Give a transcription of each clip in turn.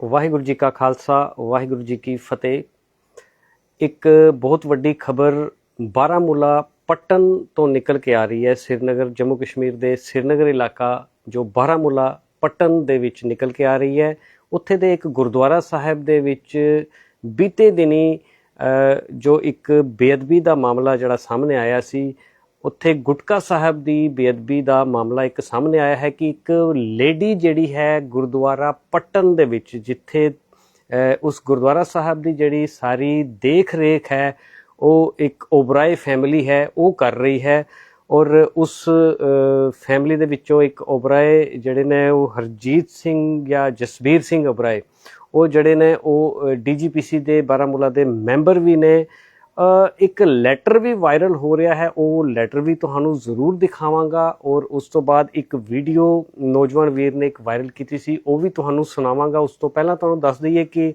ਵਾਹਿਗੁਰੂ ਜੀ ਕਾ ਖਾਲਸਾ, ਵਾਹਿਗੁਰੂ ਜੀ ਕੀ ਫਤਿਹ। ਇੱਕ ਬਹੁਤ ਵੱਡੀ ਖਬਰ ਬਾਰਾਮੂਲਾ ਪਟਨ ਤੋਂ ਨਿਕਲ ਕੇ ਆ ਰਹੀ ਹੈ। ਸ੍ਰੀਨਗਰ, ਜੰਮੂ ਕਸ਼ਮੀਰ ਦੇ ਸ੍ਰੀਨਗਰ ਇਲਾਕਾ, ਜੋ ਬਾਰਾਮੂਲਾ ਪਟਨ ਦੇ ਵਿੱਚ ਨਿਕਲ ਕੇ ਆ ਰਹੀ ਹੈ। ਉੱਥੇ ਦੇ ਇੱਕ ਗੁਰਦੁਆਰਾ ਸਾਹਿਬ ਦੇ ਵਿੱਚ ਬੀਤੇ ਦਿਨੀ ਜੋ ਇੱਕ ਬੇਅਦਬੀ ਦਾ ਮਾਮਲਾ ਜਿਹੜਾ ਸਾਹਮਣੇ ਆਇਆ ਸੀ ਉੱਥੇ ਗੁਟਕਾ ਸਾਹਿਬ ਦੀ ਬੇਅਦਬੀ ਦਾ ਮਾਮਲਾ ਇੱਕ ਸਾਹਮਣੇ ਆਇਆ ਹੈ ਕਿ ਇੱਕ ਲੇਡੀ ਜਿਹੜੀ ਹੈ ਗੁਰਦੁਆਰਾ ਪਟਨ ਦੇ ਵਿੱਚ, ਜਿੱਥੇ ਉਸ ਗੁਰਦੁਆਰਾ ਸਾਹਿਬ ਦੀ ਜਿਹੜੀ ਸਾਰੀ ਦੇਖ ਰੇਖ ਹੈ, ਉਹ ਇੱਕ ਓਬਰਾਏ ਫੈਮਿਲੀ ਹੈ, ਉਹ ਕਰ ਰਹੀ ਹੈ ਔਰ ਉਸ ਫੈਮਿਲੀ ਦੇ ਵਿੱਚੋਂ ਇੱਕ ਓਬਰਾਏ ਜਿਹੜੇ ਨੇ ਉਹ ਹਰਜੀਤ ਸਿੰਘ ਜਾਂ ਜਸਬੀਰ ਸਿੰਘ ਓਬਰਾਏ, ਉਹ ਜਿਹੜੇ ਨੇ ਉਹ ਡੀਜੀਪੀਸੀ ਦੇ ਬਾਰਾਮੂਲਾ ਦੇ ਮੈਂਬਰ ਵੀ ਨੇ ਇੱਕ ਲੈਟਰ ਵੀ ਵਾਇਰਲ ਹੋ ਰਿਹਾ ਹੈ, ਉਹ ਲੈਟਰ ਵੀ ਤੁਹਾਨੂੰ ਜ਼ਰੂਰ ਦਿਖਾਵਾਂਗਾ ਔਰ ਉਸ ਤੋਂ ਬਾਅਦ ਇੱਕ ਵੀਡੀਓ ਨੌਜਵਾਨ ਵੀਰ ਨੇ ਇੱਕ ਵਾਇਰਲ ਕੀਤੀ ਸੀ, ਉਹ ਵੀ ਤੁਹਾਨੂੰ ਸੁਣਾਵਾਂਗਾ। ਉਸ ਤੋਂ ਪਹਿਲਾਂ ਤੁਹਾਨੂੰ ਦੱਸ ਦਈਏ ਕਿ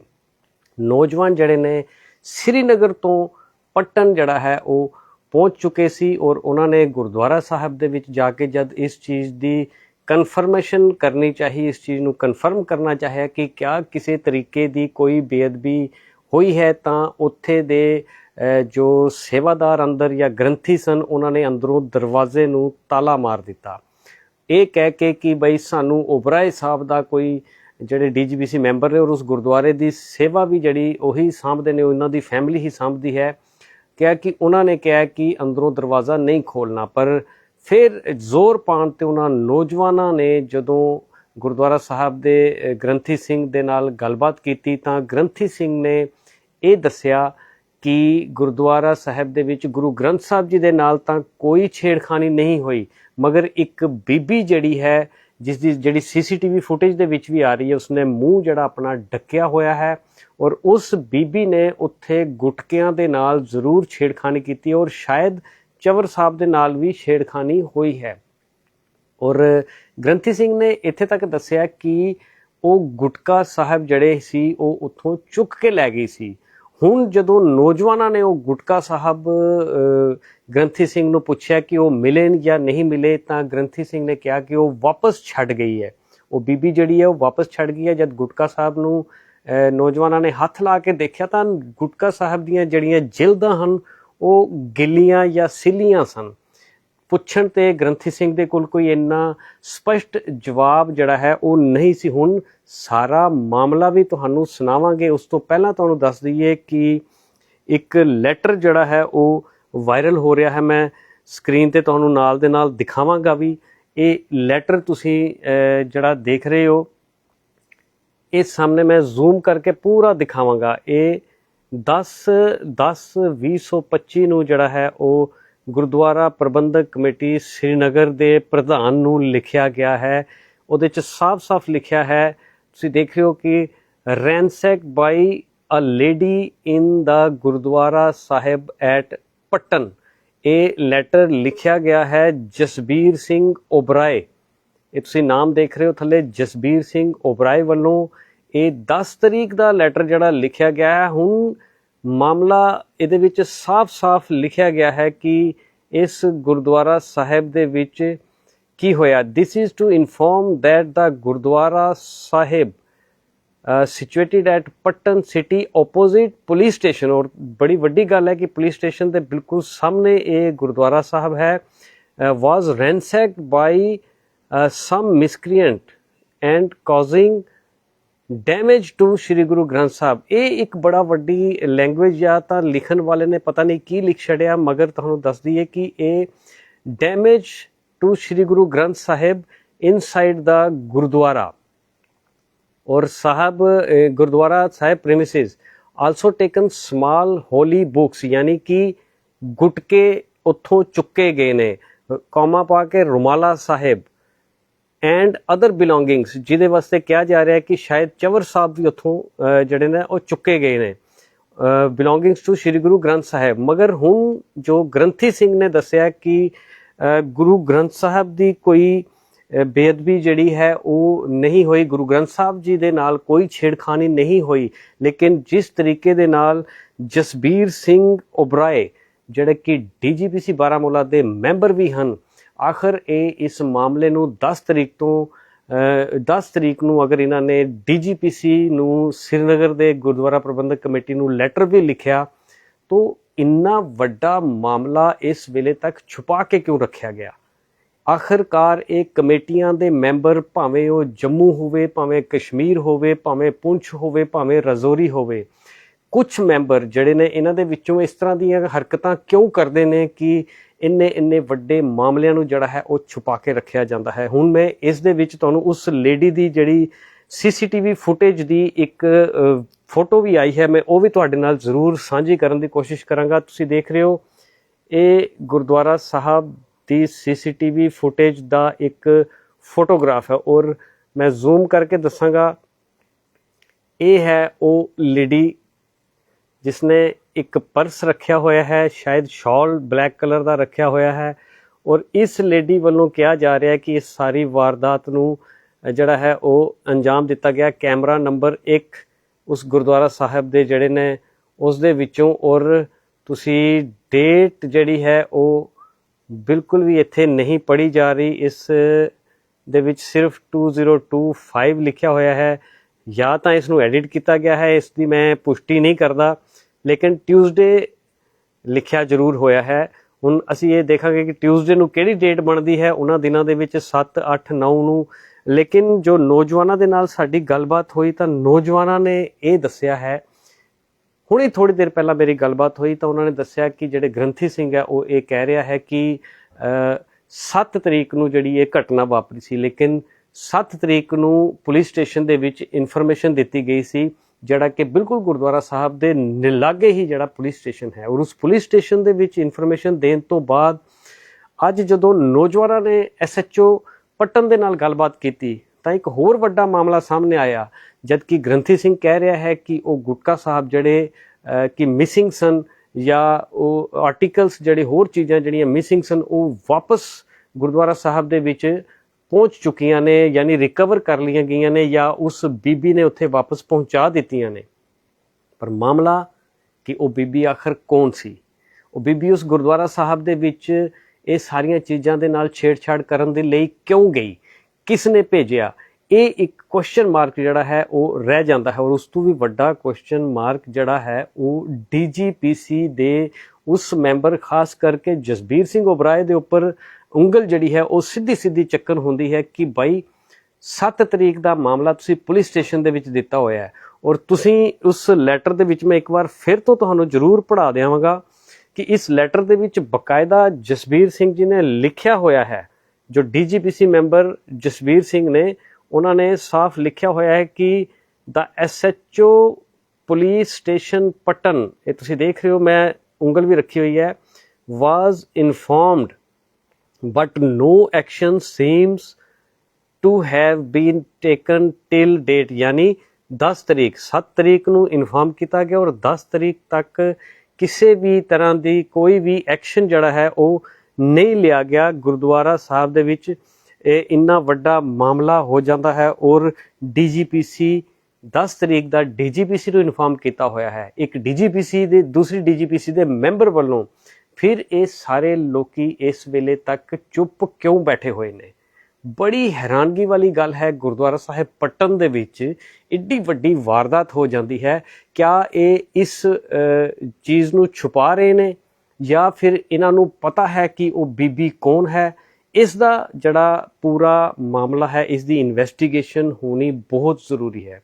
ਨੌਜਵਾਨ ਜਿਹੜੇ ਨੇ ਸ੍ਰੀਨਗਰ ਤੋਂ ਪਟਨ ਜਿਹੜਾ ਹੈ, ਉਹ ਪਹੁੰਚ ਚੁੱਕੇ ਸੀ ਔਰ ਉਹਨਾਂ ਨੇ ਗੁਰਦੁਆਰਾ ਸਾਹਿਬ ਦੇ ਵਿੱਚ ਜਾ ਕੇ ਜਦ ਇਸ ਚੀਜ਼ ਦੀ ਕਨਫਰਮੇਸ਼ਨ ਕਰਨੀ ਚਾਹੀ, ਇਸ ਚੀਜ਼ ਨੂੰ ਕਨਫਰਮ ਕਰਨਾ ਚਾਹਿਆ ਕਿ ਕਿਆ ਕਿਸੇ ਤਰੀਕੇ ਦੀ ਕੋਈ ਬੇਅਦਬੀ ਹੋਈ ਹੈ, ਤਾਂ ਉੱਥੇ ਦੇ ਜੋ ਸੇਵਾਦਾਰ ਅੰਦਰ ਜਾਂ ਗ੍ਰੰਥੀ ਸਨ, ਉਹਨਾਂ ਨੇ ਅੰਦਰੋਂ ਦਰਵਾਜ਼ੇ ਨੂੰ ਤਾਲਾ ਮਾਰ ਦਿੱਤਾ। ਇਹ ਕਹਿ ਕੇ ਕਿ ਬਈ ਸਾਨੂੰ ਓਬਰਾਏ ਸਾਹਿਬ ਦਾ ਕੋਈ ਜਿਹੜੇ ਡੀਜੀਪੀਸੀ ਮੈਂਬਰ ਨੇ ਔਰ ਉਸ ਗੁਰਦੁਆਰੇ ਦੀ ਸੇਵਾ ਵੀ ਜਿਹੜੀ ਉਹੀ ਸਾਂਭਦੇ ਨੇ ਉਹਨਾਂ ਦੀ ਫੈਮਿਲੀ ਹੀ ਸਾਂਭਦੀ ਹੈ। ਕਿਹਾ ਕਿ ਉਹਨਾਂ ਨੇ ਕਿਹਾ ਕਿ ਅੰਦਰੋਂ ਦਰਵਾਜ਼ਾ ਨਹੀਂ ਖੋਲਣਾ ਪਰ ਫਿਰ ਜ਼ੋਰ ਪਾਉਣ ਤੇ ਉਹਨਾਂ ਨੌਜਵਾਨਾਂ ਨੇ ਜਦੋਂ ਗੁਰਦੁਆਰਾ ਸਾਹਿਬ ਦੇ ਗ੍ਰੰਥੀ ਸਿੰਘ ਦੇ ਨਾਲ ਗੱਲਬਾਤ ਕੀਤੀ ਤਾਂ ਗ੍ਰੰਥੀ ਸਿੰਘ ਨੇ ਇਹ ਦੱਸਿਆ ਕਿ ਗੁਰਦੁਆਰਾ ਸਾਹਿਬ ਦੇ ਵਿੱਚ ਗੁਰੂ ਗ੍ਰੰਥ ਸਾਹਿਬ ਜੀ ਦੇ ਨਾਲ ਤਾਂ ਕੋਈ ਛੇੜਖਾਨੀ ਨਹੀਂ ਹੋਈ, ਮਗਰ ਇੱਕ ਬੀਬੀ ਜਿਹੜੀ ਹੈ, ਜਿਸ ਦੀ ਜਿਹੜੀ ਸੀਸੀਟੀਵੀ ਫੁਟੇਜ ਦੇ ਵਿੱਚ ਵੀ ਆ ਰਹੀ ਹੈ, ਉਸਨੇ ਮੂੰਹ ਜਿਹੜਾ ਆਪਣਾ ਢੱਕਿਆ ਹੋਇਆ ਹੈ ਔਰ ਉਸ ਬੀਬੀ ਨੇ ਉੱਥੇ ਗੁਟਕਿਆਂ ਦੇ ਨਾਲ ਜ਼ਰੂਰ ਛੇੜਖਾਨੀ ਕੀਤੀ ਔਰ ਸ਼ਾਇਦ ਚਵਰ ਸਾਹਿਬ ਦੇ ਨਾਲ ਵੀ ਛੇੜਖਾਨੀ ਹੋਈ ਹੈ। ਔਰ ਗ੍ਰੰਥੀ ਸਿੰਘ ਨੇ ਇੱਥੇ ਤੱਕ ਦੱਸਿਆ ਕਿ ਉਹ ਗੁਟਕਾ ਸਾਹਿਬ ਜਿਹੜੇ ਸੀ, ਉਹ ਉੱਥੋਂ ਚੁੱਕ ਕੇ ਲੈ ਗਈ ਸੀ। ਹੁਣ ਜਦੋਂ ਨੌਜਵਾਨਾਂ ਨੇ ਉਹ ਗੁਟਕਾ ਸਾਹਿਬ ਗ੍ਰੰਥੀ ਸਿੰਘ ਨੂੰ ਪੁੱਛਿਆ ਕਿ ਉਹ ਮਿਲੇ ਜਾਂ ਨਹੀਂ ਮਿਲੇ, ਤਾਂ ਗ੍ਰੰਥੀ ਸਿੰਘ ਨੇ ਕਿਹਾ ਕਿ ਉਹ ਵਾਪਸ ਛੱਡ ਗਈ ਹੈ। ਉਹ ਬੀਬੀ ਜਿਹੜੀ ਹੈ ਉਹ ਵਾਪਸ ਛੱਡ ਗਈ ਹੈ। ਜਦ ਗੁਟਕਾ ਸਾਹਿਬ ਨੂੰ ਨੌਜਵਾਨਾਂ ਨੇ ਹੱਥ ਲਾ ਕੇ ਦੇਖਿਆ ਤਾਂ ਗੁਟਕਾ ਸਾਹਿਬ ਦੀਆਂ ਜਿਹੜੀਆਂ ਜਿਲਦਾਂ ਹਨ, ਉਹ ਗਿੱਲੀਆਂ ਜਾਂ ਸਿੱਲੀਆਂ ਸਨ। ਪੁੱਛਣ ਤੇ ਗ੍ਰੰਥੀ ਸਿੰਘ ਦੇ ਕੋਲ ਕੋਈ ਇੰਨਾ ਸਪਸ਼ਟ ਜਵਾਬ ਜਿਹੜਾ ਹੈ ਉਹ ਨਹੀਂ ਸੀ। ਹੁਣ ਸਾਰਾ ਮਾਮਲਾ ਵੀ ਤੁਹਾਨੂੰ ਸੁਣਾਵਾਂਗੇ। ਉਸ ਤੋਂ ਪਹਿਲਾਂ ਤੁਹਾਨੂੰ ਦੱਸ ਦਈਏ ਕਿ ਇੱਕ ਲੈਟਰ ਜਿਹੜਾ ਹੈ ਉਹ ਵਾਇਰਲ ਹੋ ਰਿਹਾ ਹੈ। ਮੈਂ ਸਕਰੀਨ ਤੇ ਤੁਹਾਨੂੰ ਨਾਲ ਦੇ ਨਾਲ ਦਿਖਾਵਾਂਗਾ ਵੀ ਇਹ ਲੈਟਰ ਤੁਸੀਂ ਜਿਹੜਾ ਦੇਖ ਰਹੇ ਹੋ, ਇਹ ਸਾਹਮਣੇ ਮੈਂ ਜ਼ੂਮ ਕਰਕੇ ਪੂਰਾ ਦਿਖਾਵਾਂਗਾ। ਇਹ 10 10 2025 ਨੂੰ ਜਿਹੜਾ ਹੈ ਉਹ ਗੁਰਦੁਆਰਾ ਪ੍ਰਬੰਧਕ ਕਮੇਟੀ ਸ੍ਰੀਨਗਰ ਦੇ ਪ੍ਰਧਾਨ ਨੂੰ ਲਿਖਿਆ ਗਿਆ ਹੈ। ਉਹਦੇ ਚ ਸਾਫ਼-ਸਾਫ਼ ਲਿਖਿਆ ਹੈ, ਤੁਸੀਂ ਦੇਖ ਰਹੇ ਹੋ ਕਿ ransack by a lady in the Gurdwara Sahib at Pattan. ਇਹ ਲੈਟਰ ਲਿਖਿਆ ਗਿਆ ਹੈ ਜਸਬੀਰ ਸਿੰਘ ਓਬਰਾਏ। ਇਹ ਤੁਸੀਂ ਨਾਮ ਦੇਖ ਰਹੇ ਹੋ ਥੱਲੇ, ਜਸਬੀਰ ਸਿੰਘ ਓਬਰਾਏ ਵੱਲੋਂ। ਇਹ 10 ਤਰੀਕ ਦਾ ਲੈਟਰ ਜਿਹੜਾ ਲਿਖਿਆ ਗਿਆ ਹੈ। ਹੁਣ ਮਾਮਲਾ ਇਹਦੇ ਵਿੱਚ ਸਾਫ਼-ਸਾਫ਼ ਲਿਖਿਆ ਗਿਆ ਹੈ ਕਿ ਇਸ ਗੁਰਦੁਆਰਾ ਸਾਹਿਬ ਦੇ ਵਿੱਚ ਕੀ ਹੋਇਆ? This is to inform that the Gurdwara Sahib situated at Pattan city opposite police station ਔਰ ਬੜੀ ਵੱਡੀ ਗੱਲ ਹੈ ਕਿ ਪੁਲਿਸ ਸਟੇਸ਼ਨ ਦੇ ਬਿਲਕੁਲ ਸਾਹਮਣੇ ਇਹ ਗੁਰਦੁਆਰਾ ਸਾਹਿਬ ਹੈ। Was ransacked by some miscreant and causing damage to Shri Guru Granth Sahib. ਇਹ ਇੱਕ ਬੜਾ ਵੱਡੀ ਲੈਂਗੁਏਜ ਆ ਤਾਂ ਲਿਖਣ ਵਾਲੇ ਨੇ ਪਤਾ ਨਹੀਂ ਕੀ ਲਿਖ ਛੜਿਆ ਮਗਰ ਤੁਹਾਨੂੰ ਦੱਸਦੀ ਹੈ ਕਿ ਇਹ damage to Shri Guru Granth Sahib inside ਦਾ ਗੁਰਦੁਆਰਾ। ਔਰ Sahib gurdwara Sahib premises also taken small holy books ਯਾਨੀ ਕਿ ਗੁਟਕੇ ਉੱਥੋਂ ਚੁੱਕੇ ਗਏ ਨੇ। ਕੌਮਾ ਪਾ ਕੇ rumala Sahib and other belongings ਜਿਹਦੇ ਵਾਸਤੇ ਕਿਹਾ ਜਾ ਰਿਹਾ ਹੈ ਕਿ ਸ਼ਾਇਦ ਚਵਰ ਸਾਹਿਬ ਵੀ ਉੱਥੋਂ ਜਿਹੜੇ ਨੇ, ਉਹ ਚੁੱਕੇ ਗਏ ਨੇ। Belongings to Shri Guru Granth Sahib. ਮਗਰ ਹੁਣ ਜੋ ਗ੍ਰੰਥੀ ਸਿੰਘ ਨੇ ਦੱਸਿਆ ਕਿ ਗੁਰੂ ਗ੍ਰੰਥ ਸਾਹਿਬ ਦੀ ਕੋਈ ਬੇਅਦਬੀ ਜਿਹੜੀ ਹੈ, ਉਹ ਨਹੀਂ ਹੋਈ। ਗੁਰੂ ਗ੍ਰੰਥ ਸਾਹਿਬ ਜੀ ਦੇ ਨਾਲ ਕੋਈ ਛੇੜਖਾਨੀ ਨਹੀਂ ਹੋਈ। ਲੇਕਿਨ ਜਿਸ ਤਰੀਕੇ ਦੇ ਨਾਲ ਜਸਬੀਰ ਸਿੰਘ ਓਬਰਾਏ ਜਿਹੜੇ ਕਿ ਡੀਜੀਪੀਸੀ ਬਾਰਾਮੂਲਾ ਦੇ ਮੈਂਬਰ ਵੀ ਹਨ ਆਖਰ ਇਹ ਇਸ ਮਾਮਲੇ ਨੂੰ 10 ਤਰੀਕ ਤੋਂ ਅ, 10 ਤਰੀਕ ਨੂੰ ਅਗਰ ਇਹਨਾਂ ਨੇ ਡੀਜੀਪੀਸੀ ਨੂੰ ਸ੍ਰੀਨਗਰ ਦੇ ਗੁਰਦੁਆਰਾ ਪ੍ਰਬੰਧਕ ਕਮੇਟੀ ਨੂੰ ਲੈਟਰ ਵੀ ਲਿਖਿਆ ਤਾਂ ਇੰਨਾ ਵੱਡਾ ਮਾਮਲਾ ਇਸ ਵੇਲੇ ਤੱਕ ਛੁਪਾ ਕੇ ਕਿਉਂ ਰੱਖਿਆ ਗਿਆ? ਆਖਰਕਾਰ ਇਹ ਕਮੇਟੀਆਂ ਦੇ ਮੈਂਬਰ ਭਾਵੇਂ ਉਹ ਜੰਮੂ ਹੋਵੇ ਭਾਵੇਂ ਕਸ਼ਮੀਰ ਹੋਵੇ ਭਾਵੇਂ ਪੁੰਛ ਹੋਵੇ ਭਾਵੇਂ ਰਜ਼ੌਰੀ ਹੋਵੇ ਕੁਝ ਮੈਂਬਰ ਜਿਹੜੇ ਨੇ ਇਹਨਾਂ ਦੇ ਵਿੱਚੋਂ ਇਸ ਤਰ੍ਹਾਂ ਦੀਆਂ ਹਰਕਤਾਂ ਕਿਉਂ ਕਰਦੇ ਨੇ ਕਿ ਇੰਨੇ ਇੰਨੇ ਵੱਡੇ ਮਾਮਲਿਆਂ ਨੂੰ ਜਿਹੜਾ ਹੈ ਉਹ ਛੁਪਾ ਕੇ ਰੱਖਿਆ ਜਾਂਦਾ ਹੈ। ਹੁਣ ਮੈਂ ਇਸ ਦੇ ਵਿੱਚ ਤੁਹਾਨੂੰ ਉਸ ਲੇਡੀ ਦੀ ਜਿਹੜੀ ਸੀਸੀਟੀਵੀ ਫੁਟੇਜ ਦੀ ਇੱਕ ਫੋਟੋ ਵੀ ਆਈ ਹੈ, ਮੈਂ ਉਹ ਵੀ ਤੁਹਾਡੇ ਨਾਲ ਜ਼ਰੂਰ ਸਾਂਝੀ ਕਰਨ ਦੀ ਕੋਸ਼ਿਸ਼ ਕਰਾਂਗਾ। ਤੁਸੀਂ ਦੇਖ ਰਹੇ ਹੋ, ਇਹ ਗੁਰਦੁਆਰਾ ਸਾਹਿਬ ਦੀ ਸੀਸੀਟੀਵੀ ਫੁਟੇਜ ਦਾ ਇੱਕ ਫੋਟੋਗ੍ਰਾਫ ਹੈ ਔਰ ਮੈਂ ਜ਼ੂਮ ਕਰਕੇ ਦੱਸਾਂਗਾ, ਇਹ ਹੈ ਉਹ ਲੇਡੀ ਜਿਸ ਨੇ ਇੱਕ ਪਰਸ ਰੱਖਿਆ ਹੋਇਆ ਹੈ, ਸ਼ਾਇਦ ਸ਼ਾਲ ਬਲੈਕ ਕਲਰ ਦਾ ਰੱਖਿਆ ਹੋਇਆ ਹੈ ਔਰ ਇਸ ਲੇਡੀ ਵੱਲੋਂ ਕਿਹਾ ਜਾ ਰਿਹਾ ਹੈ ਕਿ ਇਸ ਸਾਰੀ ਵਾਰਦਾਤ ਨੂੰ ਜਿਹੜਾ ਹੈ ਉਹ ਅੰਜਾਮ ਦਿੱਤਾ ਗਿਆ। ਕੈਮਰਾ ਨੰਬਰ 1 ਉਸ ਗੁਰਦੁਆਰਾ ਸਾਹਿਬ ਦੇ ਜਿਹੜੇ ਨੇ, ਉਸ ਦੇ ਵਿੱਚੋਂ ਔਰ ਤੁਸੀਂ ਡੇਟ ਜਿਹੜੀ ਹੈ ਉਹ ਬਿਲਕੁਲ ਵੀ ਇੱਥੇ ਨਹੀਂ ਪੜੀ ਜਾ ਰਹੀ। ਇਸ ਦੇ ਵਿੱਚ ਸਿਰਫ 2025 ਲਿਖਿਆ ਹੋਇਆ ਹੈ। ਜਾਂ ਤਾਂ ਇਸ ਨੂੰ ਐਡਿਟ ਕੀਤਾ ਗਿਆ ਹੈ। ਇਸ ਦੀ ਮੈਂ ਪੁਸ਼ਟੀ ਨਹੀਂ ਕਰਦਾ। ਲੇਕਿਨ ਟਿਊਜ਼ਡੇ ਲਿਖਿਆ ਜ਼ਰੂਰ ਹੋਇਆ ਹੈ। ਹੁਣ ਅਸੀਂ ਇਹ ਦੇਖਾਂਗੇ ਕਿ ਟਿਊਜ਼ਡੇ ਨੂੰ ਕਿਹੜੀ ਡੇਟ ਬਣਦੀ ਹੈ, ਉਹਨਾਂ ਦਿਨਾਂ ਦੇ ਵਿੱਚ 7 8 9 ਨੂੰ। ਲੇਕਿਨ ਜੋ ਨੌਜਵਾਨਾਂ ਦੇ ਨਾਲ ਸਾਡੀ ਗੱਲਬਾਤ ਹੋਈ ਤਾਂ ਨੌਜਵਾਨਾਂ ਨੇ ਇਹ ਦੱਸਿਆ ਹੈ। ਹੁਣੇ ਥੋੜੀ ਦੇਰ ਪਹਿਲਾਂ ਮੇਰੀ ਗੱਲਬਾਤ ਹੋਈ ਤਾਂ ਉਹਨਾਂ ਨੇ ਦੱਸਿਆ ਕਿ ਜਿਹੜੇ ਗ੍ਰੰਥੀ ਸਿੰਘ ਹੈ, ਉਹ ਇਹ ਕਹਿ ਰਿਹਾ ਹੈ ਕਿ 7 ਤਰੀਕ ਨੂੰ ਜਿਹੜੀ ਇਹ ਘਟਨਾ ਵਾਪਰੀ ਸੀ। ਲੇਕਿਨ 7 ਤਰੀਕ ਨੂੰ ਪੁਲਿਸ ਸਟੇਸ਼ਨ ਦੇ ਵਿੱਚ ਇਨਫੋਰਮੇਸ਼ਨ ਦਿੱਤੀ ਗਈ ਸੀ ਜਿਹੜਾ ਕਿ ਬਿਲਕੁਲ ਗੁਰਦੁਆਰਾ ਸਾਹਿਬ ਦੇ ਲਾਗੇ ਹੀ ਜਿਹੜਾ ਪੁਲਿਸ ਸਟੇਸ਼ਨ ਹੈ। ਔਰ ਉਸ ਪੁਲਿਸ ਸਟੇਸ਼ਨ ਦੇ ਵਿੱਚ ਇਨਫੋਰਮੇਸ਼ਨ ਦੇਣ ਤੋਂ ਬਾਅਦ ਅੱਜ ਜਦੋਂ ਨੌਜਵਾਨਾਂ ਨੇ ਐਸਐਚਓ ਪਟਨ ਦੇ ਨਾਲ ਗੱਲਬਾਤ ਕੀਤੀ, ਤਾਂ ਇੱਕ ਹੋਰ ਵੱਡਾ ਮਾਮਲਾ ਸਾਹਮਣੇ ਆਇਆ, ਜਦਕਿ ਗ੍ਰੰਥੀ ਸਿੰਘ ਕਹਿ ਰਿਹਾ ਹੈ ਕਿ ਉਹ ਗੁਟਕਾ ਸਾਹਿਬ ਜਿਹੜੇ ਕਿ ਮਿਸਿੰਗ ਸਨ ਜਾਂ ਉਹ ਆਰਟੀਕਲਸ ਜਿਹੜੇ ਹੋਰ ਚੀਜ਼ਾਂ ਜਿਹੜੀਆਂ ਮਿਸਿੰਗ ਸਨ, ਉਹ ਵਾਪਸ ਗੁਰਦੁਆਰਾ ਸਾਹਿਬ ਦੇ ਵਿੱਚ ਪਹੁੰਚ ਚੁੱਕੀਆਂ ਨੇ, ਯਾਨੀ ਰਿਕਵਰ ਕਰ ਲਈਆਂ ਗਈਆਂ ਨੇ ਜਾਂ ਉਸ ਬੀਬੀ ਨੇ ਉੱਥੇ ਵਾਪਸ ਪਹੁੰਚਾ ਦਿੱਤੀਆਂ ਨੇ। ਪਰ ਮਾਮਲਾ ਕਿ ਉਹ ਬੀਬੀ ਆਖਰ ਕੌਣ ਸੀ? ਉਹ ਬੀਬੀ ਉਸ ਗੁਰਦੁਆਰਾ ਸਾਹਿਬ ਦੇ ਵਿੱਚ ਇਹ ਸਾਰੀਆਂ ਚੀਜ਼ਾਂ ਦੇ ਨਾਲ ਛੇੜਛਾੜ ਕਰਨ ਦੇ ਲਈ ਕਿਉਂ ਗਈ? ਕਿਸ ਨੇ ਭੇਜਿਆ? ਇਹ ਇੱਕ ਕੁਐਸਚਨ ਮਾਰਕ ਜਿਹੜਾ ਹੈ, ਉਹ ਰਹਿ ਜਾਂਦਾ ਹੈ ਔਰ ਉਸ ਤੋਂ ਵੀ ਵੱਡਾ ਕੁਐਸਚਨ ਮਾਰਕ ਜਿਹੜਾ ਹੈ, ਉਹ ਡੀਜੀਪੀਸੀ ਦੇ ਉਸ ਮੈਂਬਰ, ਖਾਸ ਕਰਕੇ ਜਸਬੀਰ ਸਿੰਘ ਓਬਰਾਏ ਦੇ ਉੱਪਰ ਉਂਗਲ ਜਿਹੜੀ ਹੈ, ਉਹ ਸਿੱਧੀ ਸਿੱਧੀ ਚੱਕਣ ਹੁੰਦੀ ਹੈ ਕਿ ਬਾਈ 7 ਤਰੀਕ ਦਾ ਮਾਮਲਾ ਤੁਸੀਂ ਪੁਲਿਸ ਸਟੇਸ਼ਨ ਦੇ ਵਿੱਚ ਦਿੱਤਾ ਹੋਇਆ ਹੈ ਔਰ ਤੁਸੀਂ ਉਸ ਲੈਟਰ ਦੇ ਵਿੱਚ ਮੈਂ ਇੱਕ ਵਾਰ ਫਿਰ ਤੋਂ ਤੁਹਾਨੂੰ ਜ਼ਰੂਰ ਪੜ੍ਹਾ ਦੇਵਾਂਗਾ ਕਿ ਇਸ ਲੈਟਰ ਦੇ ਵਿੱਚ ਬਕਾਇਦਾ ਜਸਬੀਰ ਸਿੰਘ ਜੀ ਨੇ ਲਿਖਿਆ ਹੋਇਆ ਹੈ, ਜੋ ਡੀਜੀਪੀਸੀ ਮੈਂਬਰ ਜਸਬੀਰ ਸਿੰਘ ਨੇ, ਉਹਨਾਂ ਨੇ ਸਾਫ਼ ਲਿਖਿਆ ਹੋਇਆ ਹੈ ਕਿ the SHO police station Pattan, ਇਹ ਤੁਸੀਂ ਦੇਖ ਰਹੇ ਹੋ, ਮੈਂ ਉਂਗਲ ਵੀ ਰੱਖੀ ਹੋਈ ਹੈ was informed but no action seems to have been taken till date. ਯਾਨੀ 10 ਤਰੀਕ 7 ਤਰੀਕ ਨੂੰ ਇਨਫਾਰਮ ਕੀਤਾ ਗਿਆ ਔਰ 10 ਤਰੀਕ ਤੱਕ ਕਿਸੇ ਵੀ ਤਰ੍ਹਾਂ ਦੀ ਕੋਈ ਵੀ ਐਕਸ਼ਨ ਜਿਹੜਾ ਹੈ ਉਹ ਨਹੀਂ ਲਿਆ ਗਿਆ। ਗੁਰਦੁਆਰਾ ਸਾਹਿਬ ਦੇ ਵਿੱਚ ਇਹ ਇੰਨਾ ਵੱਡਾ ਮਾਮਲਾ ਹੋ ਜਾਂਦਾ ਹੈ ਔਰ ਡੀਜੀਪੀਸੀ 10 ਤਰੀਕ ਦਾ ਡੀਜੀਪੀਸੀ ਨੂੰ ਇਨਫਾਰਮ ਕੀਤਾ ਹੋਇਆ ਹੈ। ਇੱਕ ਡੀਜੀਪੀਸੀ ਦੇ ਦੂਸਰੀ ਡੀਜੀਪੀਸੀ ਦੇ ਮੈਂਬਰ ਵੱਲੋਂ ਫਿਰ ਇਹ ਸਾਰੇ ਲੋਕੀ ਇਸ ਵੇਲੇ ਤੱਕ ਚੁੱਪ ਕਿਉਂ ਬੈਠੇ ਹੋਏ ਨੇ? ਬੜੀ ਹੈਰਾਨਗੀ ਵਾਲੀ ਗੱਲ ਹੈ, ਗੁਰਦੁਆਰਾ ਸਾਹਿਬ ਪਟਨ ਦੇ ਵਿੱਚ ਇੱਡੀ ਵੱਡੀ ਵਾਰਦਾਤ ਹੋ ਜਾਂਦੀ ਹੈ। ਕਿਆ ਇਹ ਇਸ ਚੀਜ਼ ਨੂੰ ਛੁਪਾ ਰਹੇ ਨੇ? ਜਾਂ ਫਿਰ ਇਹਨਾਂ ਨੂੰ ਪਤਾ ਹੈ ਕਿ ਉਹ ਬੀਬੀ ਕੌਣ ਹੈ? ਇਸ ਦਾ ਜਿਹੜਾ ਪੂਰਾ ਮਾਮਲਾ ਹੈ, ਇਸ ਦੀ ਇਨਵੈਸਟੀਗੇਸ਼ਨ ਹੋਣੀ ਬਹੁਤ ਜ਼ਰੂਰੀ ਹੈ।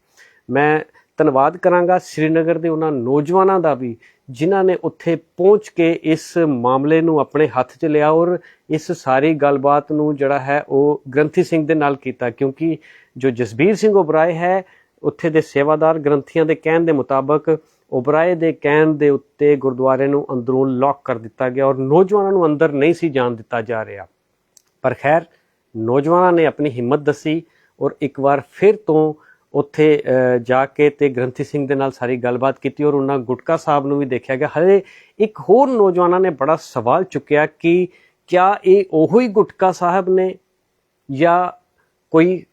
ਮੈਂ ਧੰਨਵਾਦ ਕਰਾਂਗਾ ਸ੍ਰੀਨਗਰ ਦੇ ਉਹਨਾਂ ਨੌਜਵਾਨਾਂ ਦਾ ਵੀ ਜਿਨ੍ਹਾਂ ਨੇ ਉੱਥੇ ਪਹੁੰਚ ਕੇ ਇਸ ਮਾਮਲੇ ਨੂੰ ਆਪਣੇ ਹੱਥ 'ਚ ਲਿਆ ਔਰ ਇਸ ਸਾਰੀ ਗੱਲਬਾਤ ਨੂੰ ਜਿਹੜਾ ਹੈ ਉਹ ਗ੍ਰੰਥੀ ਸਿੰਘ ਦੇ ਨਾਲ ਕੀਤਾ, ਕਿਉਂਕਿ ਜੋ ਜਸਬੀਰ ਸਿੰਘ ਉਬਰਾਏ ਹੈ, ਉੱਥੇ ਦੇ ਸੇਵਾਦਾਰ ਗ੍ਰੰਥੀਆਂ ਦੇ ਕਹਿਣ ਦੇ ਮੁਤਾਬਕ ਉਬਰਾਏ ਦੇ ਕਹਿਣ ਦੇ ਉੱਤੇ ਗੁਰਦੁਆਰੇ ਨੂੰ ਅੰਦਰੋਂ ਲੌਕ ਕਰ ਦਿੱਤਾ ਗਿਆ ਔਰ ਨੌਜਵਾਨਾਂ ਨੂੰ ਅੰਦਰ ਨਹੀਂ ਸੀ ਜਾਣ ਦਿੱਤਾ ਜਾ ਰਿਹਾ। ਪਰ ਖੈਰ, ਨੌਜਵਾਨਾਂ ਨੇ ਆਪਣੀ ਹਿੰਮਤ ਦੱਸੀ ਔਰ ਇੱਕ ਵਾਰ ਫਿਰ ਤੋਂ ਉੱਥੇ ਜਾ ਕੇ ਤੇ ਗ੍ਰੰਥੀ ਸਿੰਘ ਦੇ ਨਾਲ ਸਾਰੀ ਗੱਲਬਾਤ ਕੀਤੀ ਔਰ ਉਹਨਾਂ ਗੁਟਕਾ ਸਾਹਿਬ ਨੂੰ ਵੀ ਦੇਖਿਆ ਗਿਆ। ਹਲੇ ਇੱਕ ਹੋਰ ਨੌਜਵਾਨਾਂ ਨੇ ਬੜਾ ਸਵਾਲ ਚੁੱਕਿਆ ਕਿ ਕਿਆ ਇਹ ਉਹੀ ਗੁਟਕਾ ਸਾਹਿਬ ਨੇ ਜਾਂ ਕੋਈ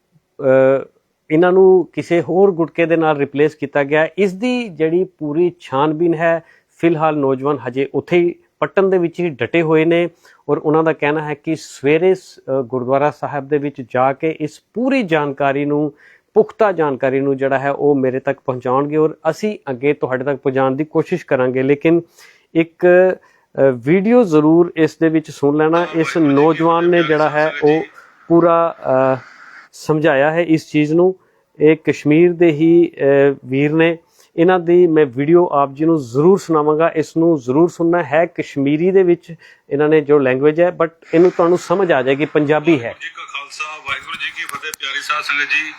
ਇਹਨਾਂ ਨੂੰ ਕਿਸੇ ਹੋਰ ਗੁਟਕੇ ਦੇ ਨਾਲ ਰਿਪਲੇਸ ਕੀਤਾ ਗਿਆ? ਇਸ ਦੀ ਜਿਹੜੀ ਪੂਰੀ ਛਾਨਬੀਨ ਹੈ, ਫਿਲਹਾਲ ਨੌਜਵਾਨ ਹਜੇ ਉੱਥੇ ਹੀ ਪੱਟਨ ਦੇ ਵਿੱਚ ਹੀ ਡਟੇ ਹੋਏ ਨੇ ਔਰ ਉਹਨਾਂ ਦਾ ਕਹਿਣਾ ਹੈ ਕਿ ਸਵੇਰੇ ਗੁਰਦੁਆਰਾ ਸਾਹਿਬ ਦੇ ਵਿੱਚ ਜਾ ਕੇ ਇਸ ਪੂਰੀ ਜਾਣਕਾਰੀ ਨੂੰ ਪੁਖਤਾ ਜਾਣਕਾਰੀ ਨੂੰ ਜਿਹੜਾ ਹੈ ਉਹ ਮੇਰੇ ਤੱਕ ਪਹੁੰਚਾਉਣਗੇ ਔਰ ਅਸੀਂ ਅੱਗੇ ਤੁਹਾਡੇ ਤੱਕ ਪਹੁੰਚਾਉਣ ਦੀ ਕੋਸ਼ਿਸ਼ ਕਰਾਂਗੇ। ਲੇਕਿਨ ਇੱਕ ਵੀਡੀਓ ਜ਼ਰੂਰ ਇਸ ਦੇ ਵਿੱਚ ਸੁਣ ਲੈਣਾ। ਇਸ ਨੌਜਵਾਨ ਨੇ ਜਿਹੜਾ ਹੈ ਉਹ ਪੂਰਾ ਸਮਝਾਇਆ ਹੈ ਇਸ ਚੀਜ਼ ਨੂੰ। ਇਹ ਕਸ਼ਮੀਰ ਦੇ ਹੀ ਵੀਰ ਨੇ। ਇਹਨਾਂ ਦੀ ਮੈਂ ਵੀਡੀਓ ਆਪ ਜੀ ਨੂੰ ਜ਼ਰੂਰ ਸੁਣਾਵਾਂਗਾ। ਇਸ ਨੂੰ ਜ਼ਰੂਰ ਸੁਣਨਾ ਹੈ। ਕਸ਼ਮੀਰੀ ਦੇ ਵਿੱਚ ਇਹਨਾਂ ਨੇ ਜੋ ਲੈਂਗੁਏਜ ਹੈ ਬਟ ਇਹਨੂੰ ਤੁਹਾਨੂੰ ਸਮਝ ਆ ਜਾਏਗੀ। ਪੰਜਾਬੀ ਹੈ। ਜੀ ਕਾ ਖਾਲਸਾ, ਵਾਹਿਗੁਰੂ ਜੀ ਕੀ ਫਤਿਹ। ਪਿਆਰੀ ਸਾਧ ਸੰਗਤ ਜੀ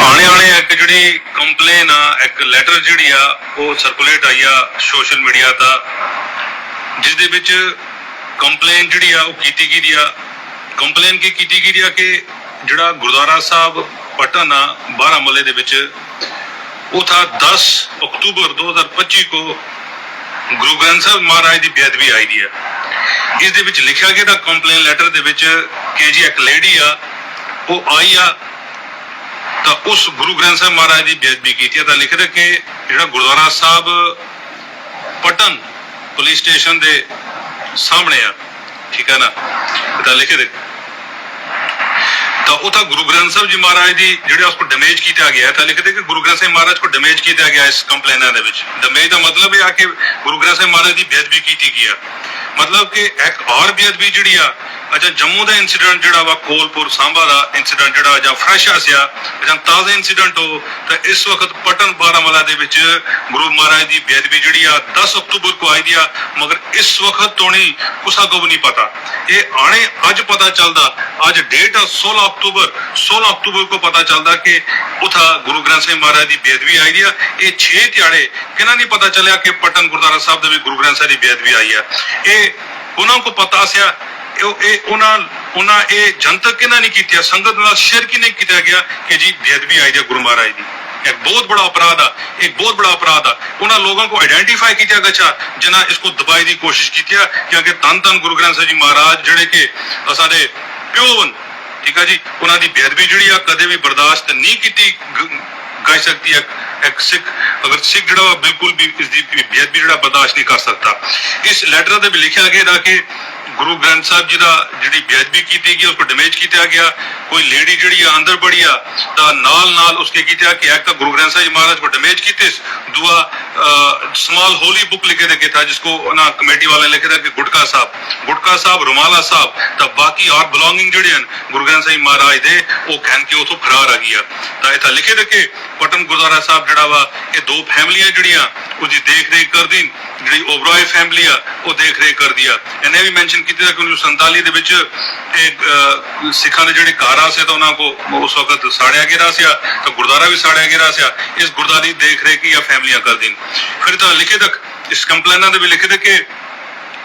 ਆਣੇ ਵਾਲੇ ਇੱਕ ਜਿਹੜੀ ਕੰਪਲੇਨ ਆ, ਇੱਕ ਲੈਟਰ ਜਿਹੜੀ ਆ, ਉਹ ਸਰਕੂਲੇਟ ਆਈ ਆ ਸੋਸ਼ਲ ਮੀਡੀਆ ਤਾਂ ਜਿਸ ਦੇ ਵਿੱਚ ਕੰਪਲੇਨ ਜਿਹੜੀ ਆ, ਉਹ ਕੀਤੀ ਗਈ ਦੀ ਆ। ਕੰਪਲੇਨ ਕੀ ਕੀਤੀ ਗਈ ਦੀ ਆ ਕਿ ਜਿਹੜਾ ਗੁਰਦੁਆਰਾ ਸਾਹਿਬ ਪਟਨ ਆ ਬਾਰਾਮੂਲੇ ਦੇ ਵਿੱਚ, ਉਹ ਥਾ 10 ਅਕਤੂਬਰ 2025 ਕੋ ਗੁਰੂ ਗ੍ਰੰਥ ਸਾਹਿਬ ਮਹਾਰਾਜ ਦੀ ਬੇਅਦਬੀ ਆਈ ਦੀ ਆ। ਇਸ ਦੇ ਵਿੱਚ ਲਿਖਿਆ ਗਿਆ ਦਾ ਕੰਪਲੇਨ ਲੈਟਰ ਦੇ ਵਿੱਚ ਕਿ ਜੀ ਇੱਕ ਲੇਡੀ ਆ, ਉਹ ਆਈ ਆ ਤਾਂ ਉਸ ਗੁਰੂ ਗ੍ਰੰਥ ਸਾਹਿਬ ਮਹਾਰਾਜ ਦੀ ਬੇਅਦਬੀ ਕੀਤੀ ਆ ਤਾਂ ਲਿਖਦਾ ਕਿ ਜਿਹੜਾ ਗੁਰਦੁਆਰਾ ਸਾਹਿਬ, ਪਟਨ ਪੁਲਿਸ ਸਟੇਸ਼ਨ ਦੇ ਸਾਹਮਣੇ ਆ, ਠੀਕ ਹੈ ਨਾ? ਤਾਂ ਲਿਖੇ ਤਾਂ ਉਹ ਤਾਂ ਗੁਰੂ ਗ੍ਰੰਥ ਸਾਹਿਬ ਜੀ ਮਹਾਰਾਜ ਦੀ ਜਿਹੜੇ ਉਸ ਕੋ ਡੈਮੇਜ ਕੀਤਾ ਗਿਆ ਤਾਂ ਲਿਖਦੇ ਕਿ ਗੁਰੂ ਗ੍ਰੰਥ ਸਾਹਿਬ ਮਹਾਰਾਜ ਕੋ ਡੈਮੇਜ ਕੀਤਾ ਗਿਆ ਇਸ ਕੰਪਲੇਨਾਂ ਦੇ ਵਿੱਚ। ਡੈਮੇਜ ਦਾ ਮਤਲਬ ਇਹ ਆ ਕਿ ਗੁਰੂ ਗ੍ਰੰਥ ਸਾਹਿਬ ਮਹਾਰਾਜ ਦੀ ਬੇਅਦਬੀ ਕੀਤੀ ਗਈ ਮਤਲਬ ਕਿ ਇੱਕ ਹੋਰ ਬੇਅਦਬੀ ਜਿਹੜੀ ਆ ਅੱਛਾ, ਜੰਮੂ ਦਾ ਇਨਸੀਡੈਂਟ ਜਿਹੜਾ ਵਾ ਕੋਲਪੁਰ ਸਾਂਭਾ ਦਾ ਇਨਸੀਡੈਂਟ ਜਿਹੜਾ ਜਾਂ ਫਰੈਸ਼ ਆਸਿਆ ਜਾਂ ਤਾਜ਼ਾ ਇਨਸੀਡੈਂਟ ਹੋ ਤਾਂ ਇਸ ਵਕਤ ਪਟਨ ਬਾਰਾਮਲਾ ਦੇ ਵਿੱਚ ਗੁਰੂ ਮਹਾਰਾਜ ਦੀ ਬੇਅਦਬੀ ਜਿਹੜੀ ਆ 10 ਅਕਤੂਬਰ ਕੋ ਆਈ ਦੀ ਆ, ਮਗਰ ਇਸ ਵਕਤ ਤੋਂ ਨਹੀਂ ਕੁਸਾ ਕੋ ਨਹੀਂ ਪਤਾ। ਇਹ ਆਣੇ ਅੱਜ ਪਤਾ ਚੱਲਦਾ, ਅੱਜ ਡੇਟ ਆ 16 ਅਕਤੂਬਰ। 16 ਅਕਤੂਬਰ ਕੋ ਪਤਾ ਚੱਲਦਾ ਕਿ ਉਥਾ ਗੁਰੂ ਗ੍ਰੰਥ ਸਾਹਿਬ ਮਹਾਰਾਜ ਦੀ ਬੇਅਦਬੀ ਆਈ ਦੀ ਆ। ਇਹ 6 ਦਿਹਾੜੇ ਕਿਹਨਾਂ ਨਹੀਂ ਪਤਾ ਚੱਲਿਆ ਕਿ ਪਟਨ ਗੁਰਦੁਆਰਾ ਸਾਹਿਬ ਦੇ ਵੀ ਗੁਰੂ ਗ੍ਰੰਥ ਸਾਹਿਬ ਦੀ ਬੇਅਦਬੀ ਆਈ ਆ। ਇਹ ਉਹਨਾਂ ਕੋ ਪਤਾ ਸਿਆ ਇਹ ਉਹਨਾਂ ਉਹਨਾਂ ਇਹ ਜਨਤਕ ਕਿਹਨਾਂ ਨਹੀਂ ਕੀਤਾ ਸੰਗਤ ਨਾਲ ਸ਼ੇਅਰ ਕਿ ਕੀਤਾ ਗਿਆ? ਕਿ ਜੀ ਬੇਅਦਬੀ ਆਈ ਦੀ ਗੁਰੂ ਮਹਾਰਾਜ ਦੀ। ਇੱਕ ਬਹੁਤ ਬੜਾ ਅਪਰਾਧ ਆ ਇੱਕ ਬਹੁਤ ਬੜਾ ਅਪਰਾਧ ਆ। ਉਹਨਾਂ ਲੋਕਾਂ ਕੋ ਆਇਡੈਂਟੀਫਾਈ ਕੀਤਾ ਗਿਆ ਜਿਨ੍ਹਾਂ ਇਸ ਕੋ ਦਬਾਈ ਦੀ ਕੋਸ਼ਿਸ਼ ਕੀਤੀ ਆ, ਕਿਉਂਕਿ ਤਨ ਤਨ ਗੁਰੂ ਗ੍ਰੰਥ ਸਾਹਿਬ ਜੀ ਮਹਾਰਾਜ, ਜਿਹੜੇ ਕਿ ਸਾਡੇ ਪਿਓਵਨ ਠੀਕ ਆ ਜੀ, ਉਹਨਾਂ ਦੀ ਬੇਅਦਬੀ ਜਿਹੜੀ ਆ ਕਦੇ ਵੀ ਬਰਦਾਸ਼ਤ ਨਹੀਂ ਕੀਤੀ, ਗ- ਸਕਦੀ ਇੱਕ ਸਿੱਖ, ਅਗਰ ਸਿੱਖ ਜਿਹੜਾ ਬਿਲਕੁਲ ਵੀ ਇਸ ਦੀ ਬੇਅਦਬੀ ਜਿਹੜਾ ਬਰਦਾਸ਼ਤ ਨਹੀਂ ਕਰ ਸਕਦਾ। ਇਸ ਲੈਟਰ ਦੇ ਵਿੱਚ ਲਿਖਿਆ ਗਿਆ ਕਿ ਗੁਰੂ ਗ੍ਰੰਥ ਸਾਹਿਬ ਜੀ ਦਾ ਜਿਹੜੀ ਬੇਅਦਬੀ ਕੀਤੀ ਗਈ, ਉਸ ਨੂੰ ਡੈਮੇਜ ਕੀਤਾ ਗਿਆ। ਕੋਈ ਲੇਡੀ ਜਿਹੜੀ ਆ, ਅੰਦਰ ਬੜੀਆ ਤਾਂ ਨਾਲ ਨਾਲ ਉਸਕੇ ਕੀਤਾ ਕਿ ਇੱਕ ਗੁਰੂ ਗ੍ਰੰਥ ਸਾਹਿਬ ਜੀ ਮਹਾਰਾਜ ਕੋ ਡੈਮੇਜ ਕੀਤੇ ਦੁਆ ਸਮਾਲ ਹੋਲੀ ਬੁੱਕ ਲਿਖੇ ਦੇ ਕੀਤਾ ਜਿਸਕੋ ਉਹਨਾਂ ਕਮੇਟੀ ਵਾਲੇ ਲਿਖੇ ਦਾ ਕਿ ਗੁਟਕਾ ਸਾਹਿਬ ਗੁਟਕਾ ਸਾਹਿਬ, ਰੁਮਾਲਾ ਸਾਹਿਬ, ਤਾਂ ਬਾਕੀ ਆਰ ਬਿਲੋਂਗਿੰਗ ਜਿਹੜੇ ਹਨ, ਗੁਰੂ ਗ੍ਰੰਥ ਸਾਹਿਬ ਮਹਾਰਾਜ ਦੇ, ਉਹ ਕਹਿਣ ਕਿ ਉਥੋਂ ਫਰਾਰ ਆ ਗਿਆ ਤਾਂ ਇਹ ਤਾਂ ਲਿਖੇ ਦੇ ਕਿ ਪਟਨ ਗੁਰਦਾਰਾ ਸਾਹਿਬ ਜਿਹੜਾ ਵਾ, ਇਹ ਦੋ ਫੈਮਲੀਆਂ ਜਿਹੜੀਆਂ ਉਹਦੀ ਦੇਖ ਰੇਖ ਕਰਦੀ, ਜਿਹੜੀ ਓਬਰਾਏ ਫੈਮਿਲੀ ਆ, ਉਹ ਦੇਖ ਰੇਖ ਕਰਦੀ ਆ। ਇਹਨੇ ਵੀ ਮੈਂਸ਼ਨ ਕੀਤਾ ਕਿ 1947 ਦੇ ਵਿੱਚ ਇਹ ਸਿੱਖਾਂ ਦੇ ਜਿਹੜੇ ਕਾਰਾ ਸੀ ਤਾਂ ਉਹਨਾਂ ਕੋ ਉਸ ਵਕਤ ਸਾੜਿਆ ਗਿਆ ਸੀ ਤਾਂ ਗੁਰਦੁਆਰਾ ਵੀ ਸਾੜਿਆ ਗਿਆ ਸੀ ਇਸ ਗੁਰਦੁਆਰੇ ਦੇਖ ਰੇਖ ਹੀ ਆ ਫੈਮਲੀਆਂ ਕਰਦੀ। ਫਿਰ ਤਾਂ ਲਿਖੇ ਤੱਕ, ਇਸ ਕੰਪਲੇਨਾਂ ਦੇ ਵੀ ਲਿਖੇ ਤੱਕ ਕਿ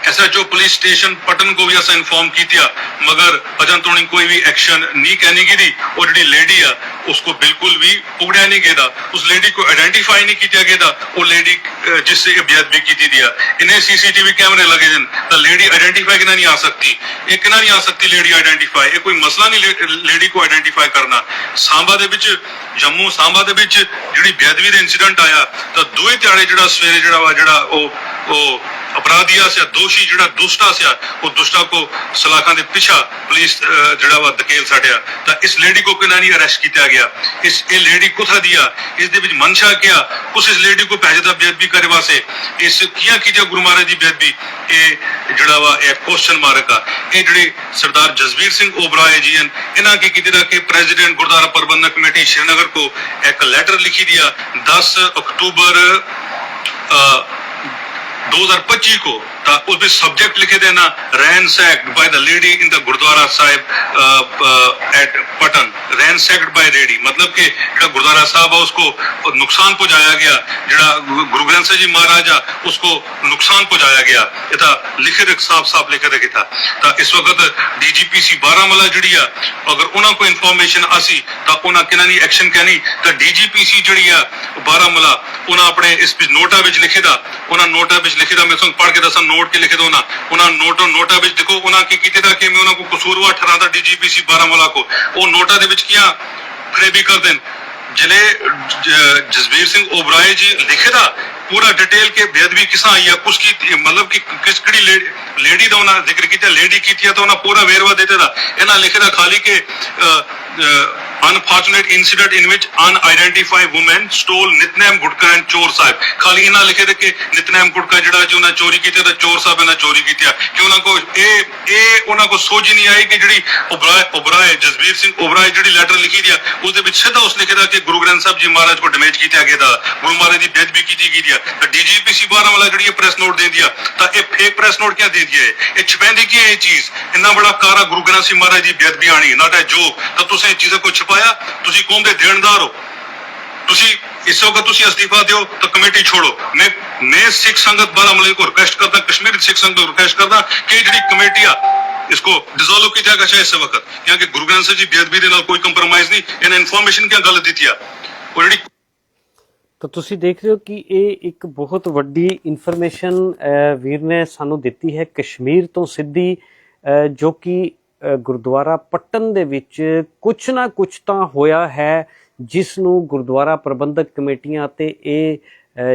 एसएचओ पुलिस स्टेशन पटन को भी ऐसा इन्फॉर्म की थिया मगर अजन तोड़ी कोई भी एक्शन नहीं कहने की थी और जी लेडी है उसको बिल्कुल भी पकड़ा नहीं गया था उस लेडी को आइडेंटिफाई नहीं किया गया था वो लेडी अ, जिससे ये बेअदबी की थी दिया इन्हें सीसीटीवी कैमरे लगे जन तो लेडी आइडेंटिफाई किना नहीं आ सकती ये किना नहीं आ सकती लेडी आइडेंटिफाई ये कोई मसला नहीं ले- लेडी को ਆਈਡੈਂਟੀਫਾਈ ਕਰਨਾ ਸਾਂਬਾ ਦੇ ਵਿੱਚ ਜੰਮੂ ਸਾਂਬਾ ਦੇ ਵਿੱਚ ਜਿਹੜੀ ਬੇਅਦਬੀ ਦਾ ਇਨਸੀਡੈਂਟ ਆਇਆ ਤਾਂ ਦੋਵੇਂ ਦਿਹਾੜੇ ਜਿਹੜਾ ਸਵੇਰੇ ਜਿਹੜਾ ਵਾ ਜਿਹੜਾ ਉਹ ਉਹ ਅਪਰਾਧੀਆ ਸਿਆ ਦੋਸ਼ੀ ਜਿਹੜਾ ਦੁਸ਼ਟਾ ਸਿਆ ਉਹ ਦੁਸ਼ਟਾ ਕੋ ਸਲਾਖਾਂ ਦੇ ਪਿੱਛਾ ਪੁਲਿਸ ਜਿਹੜਾ ਵਾ ਧਕੇਲ ਸਾੜਿਆ ਤਾਂ ਇਸ ਲੇਡੀ ਕੋ ਕਿਨਾਂ ਅਰੈਸਟ ਕੀਤਾ ਗਿਆ? ਇਸ ਇਹ ਲੇਡੀ ਕੁਥਾ ਦਿਆ ਇਸ ਦੇ ਵਿੱਚ ਮਨਸ਼ਾ ਕਿਆ? ਉਸ ਇਸ ਲੇਡੀ ਕੋ ਭੇਜਦਾ ਬੇਅਦਬੀ ਕਰੇ ਵਾਸਤੇ ਇਸ ਕੀਆ ਕੀਜਾ ਗੁਰੂ ਮਹਾਰਾਜ ਦੀ ਬੇਅਦਬੀ? ਇਹ ਜਿਹੜਾ ਵਾ ਇਹ ਕੁਐਸਚਨ ਮਾਰਕ ਆ। ਇਹ ਜਿਹੜੇ ਸਰਦਾਰ ਜਸਵੀਰ ਸਿੰਘ ਓਬਰਾਏ ਜੀ ਹਨ ਇਹਨਾਂ ਕੀ ਕੀਤਾ ਕਿ ਪ੍ਰੈਜ਼ੀਡੈਂਟ ਗੁਰਦੁਆਰਾ ਪ੍ਰਬੰਧਕ ਕਮੇਟੀ ਸ਼੍ਰੀਨਗਰ ਕੋ ਇੱਕ ਲੈਟਰ ਲਿਖੀ ਦਿਆ 10 ਅਕਤੂबर ਅ, 2025 को ਤਾਂ ਉਸ ਦੇ ਸਬਜੈਕਟ ਲਿਖੇ ਦੇ ਨਾ ransacked by the lady in the Gurdwara Sahib at Pattan ransacked by lady ਮਤਲਬ ਕਿ ਜਿਹੜਾ ਗੁਰਦੁਆਰਾ ਸਾਹਿਬ ਆ, ਉਸਕੋ ਨੁਕਸਾਨ ਪਹੁੰਚਾਇਆ ਗਿਆ। ਜਿਹੜਾ ਗੁਰੂ ਗ੍ਰੰਥ ਸਾਹਿਬ ਜੀ ਮਹਾਰਾਜ ਆ, ਉਸਕੋ ਨੁਕਸਾਨ ਪਹੁੰਚਾਇਆ ਗਿਆ। ਇਹ ਤਾਂ ਲਿਖੇ ਦੇ ਸਾਫ਼ ਸਾਫ਼ ਲਿਖੇ ਦੇ ਕੀਤਾ। ਤਾਂ ਇਸ ਵਕਤ ਡੀਜੀਪੀਸੀ 12 ਮਲਾ ਜਿਹੜੀ ਆ, ਅਗਰ ਉਹਨਾਂ ਕੋ ਇਨਫੋਰਮੇਸ਼ਨ ਆਸੀ, ਤਾਂ ਉਹਨਾਂ ਕਿਨਾਂ ਨਹੀਂ ਐਕਸ਼ਨ ਕਹਿਣੀ? ਤਾਂ ਡੀਜੀਪੀਸੀ ਜਿਹੜੀ ਆ 12 ਮਲਾ ਉਹਨਾਂ ਆਪਣੇ ਇਸ ਨੋਟਾ ਵਿੱਚ ਲਿਖੇ ਦਾ, ਉਹਨਾਂ ਨੋਟਾ ਵਿੱਚ ਲਿਖੇ ਦਾ ਮੈਂ ਤੁਹਾਨੂੰ ਪੜ੍ਹ ਕੇ ਦੱਸਾਂ ਨੋਟ 'ਚ ਲਿਖ ਦੋ ਨਾ। ਉਹਨਾਂ ਨੋਟ ਨੋਟਾ ਵਿੱਚ ਦੇਖੋ, ਉਹਨਾਂ ਕੀ ਕੀਤੇ ਦਾ ਕਿਵੇਂ ਉਹਨਾਂ ਕੋ ਕਸੂਰਵਾ ਠਰਾ ਦਾ ਡੀਜੀਪੀਸੀ ਬਾਰਾਮੂਲਾ ਕੋ ਉਹ ਨੋਟਾ ਦੇ ਵਿੱਚ ਕੀਆ ਫਰੇਬੀ ਕਰ ਦੇਣ। ਜਿਲੇ ਜਸਵੀਰ ਸਿੰਘ ਓਬਰਾਏ ਜੀ ਲਿਖੇ ਦਾ, ਪੂਰਾ ਡਿਟੇਲ ਕੇ ਬੇਅਦਬੀ ਕਿਸਾਂ ਆਈ ਆ, ਕੁਛ ਕੀ ਮਤਲਬ ਕਿ ਕਿਸ ਕਿਹੜੀ ਲੇਡੀ ਦਾ ਉਹਨਾਂ ਜ਼ਿਕਰ ਕੀਤਾ ਲੇਡੀ ਕੀਤੀ ਤਾਂ ਉਹਨਾਂ ਪੂਰਾ ਵੇਰਵਾ ਦਿੱਤਾ। ਦਾ ਇਹਨਾਂ ਲਿਖੇ ਦਾ ਖਾਲੀ ਕੇ unfortunate incident in which unidentified woman stole Nitnem Gutka and ਚੋਰ ਸਾਹਿਬ ਖਾਲੀ ਇਹਨਾਂ ਲਿਖੇ ਦੇ ਕਿ ਨਿਤਨੇਮ ਗੁਟਕਾ ਜਿਹੜਾ ਜੀ ਉਹਨਾਂ ਚੋਰੀ ਕੀਤਾ ਤਾਂ ਚੋਰ ਸਾਹਿਬ ਇਹਨਾਂ ਚੋਰੀ ਕੀਤਾ ਕਿ ਉਹਨਾਂ ਕੋ ਇਹ ਇਹ ਉਹਨਾਂ ਕੋ ਸੋਚ ਨਹੀਂ ਆਈ ਕਿ ਜਿਹੜੀ ਉਬਰਾਏ ਉਬਰਾਏ ਜਸਬੀਰ ਸਿੰਘ ਉਬਰਾਏ ਜਿਹੜੀ ਲੈਟਰ ਲਿਖੀ ਦਿਆ ਉਸ ਦੇ ਵਿੱਚ ਸਿੱਧਾ ਉਸ ਲਿਖੇ ਦਾ ਕਿ ਗੁਰੂ ਗ੍ਰੰਥ ਸਾਹਿਬ ਜੀ ਮਹਾਰਾਜ ਕੋ ਡੈਮੇਜ ਕੀਤਾ ਗਿਆ ਦਾ ਗੁਰੂ ਮਹਾਰਾਜ ਦੀ ਬੇਅਦਬੀ ਕੀਤੀ ਗਈ ਦਿਆ ਤਾਂ ਡੀਜੀਪੀਸੀ ਬਾਰਾਂ ਵਾਲਾ ਜਿਹੜੀ ਪ੍ਰੈਸ ਨੋਟ ਦੇ ਦਿਆ ਤਾਂ ਇਹ ਫੇਕ ਪ੍ਰੈਸ ਨੋਟ ਕਿਆ ਦੇ ਦਿਆ ਹੈ ਇਹ ਛਪੈਂਦੀ ਕੀ ਇਹ ਚੀਜ਼ ਇੰਨਾ ਬੜਾ ਕਾਰਾ ਗੁਰੂ ਗ੍ਰੰਥ ਸਾਹਿਬ ਮਹਾਰਾਜ ਦੀ ਬੇਅਦਬੀ ਆਣੀ ਨਾਟ ਹੈ ਜੋ ਤਾਂ ਤੁਸੀਂ ਇਹ ਚੀਜ਼ਾਂ ਕੋ ਛਪਾਇਆ ਤੁਸੀਂ ਕੌਮ ਦੇ ਦੇਣਦਾਰ ਹੋ ਤੁਸੀਂ ਇਸ ਵਕਤ ਤੁਸੀਂ ਅਸਤੀਫਾ ਦਿਓ ਤਾਂ ਕਮੇਟੀ ਛੋੜੋ ਮੈਂ ਮੈਂ ਸਿੱਖ ਸੰਗਤ ਬਾਰਾਮੂਲਾ को रिक्वेस्ट करता कश्मीर सिख संघ को रिक्वेस्ट करता कि ਜਿਹੜੀ ਕਮੇਟੀ ਆ इसको डिसॉल्व ਕੀਤਾ ਗਿਆ ਚਾਹੇ ਇਸੇ ਵਕਤ ਕਿਉਂਕਿ ਗੁਰੂ ਗ੍ਰੰਥ ਸਾਹਿਬ ਜੀ ਬੇਅਦਬੀ ਦੇ ਨਾਲ ਕੋਈ ਕੰਪਰੋਮਾਈਜ਼ ਨਹੀਂ ਇਹਨਾਂ ਇਨਫੋਰਮੇਸ਼ਨ ਕਿਆ ਗਲਤ ਦਿੱਤੀ ਆ ਉਹ ਜਿਹੜੀ ਤਾਂ ਤੁਸੀਂ ਦੇਖ ਰਹੇ ਹੋ ਕਿ ਇਹ ਇੱਕ ਬਹੁਤ ਵੱਡੀ ਇਨਫੋਰਮੇਸ਼ਨ ਵੀਰ ਨੇ ਸਾਨੂੰ ਦਿੱਤੀ ਹੈ ਕਸ਼ਮੀਰ ਤੋਂ ਸਿੱਧੀ ਅਹ, ਜੋ ਕਿ ਅਹ, ਗੁਰਦੁਆਰਾ ਪੱਟਨ ਦੇ ਵਿੱਚ ਕੁਝ ਨਾ ਕੁਝ ਤਾਂ ਹੋਇਆ ਹੈ ਜਿਸ ਨੂੰ ਗੁਰਦੁਆਰਾ ਪ੍ਰਬੰਧਕ ਕਮੇਟੀਆਂ ਅਤੇ ਇਹ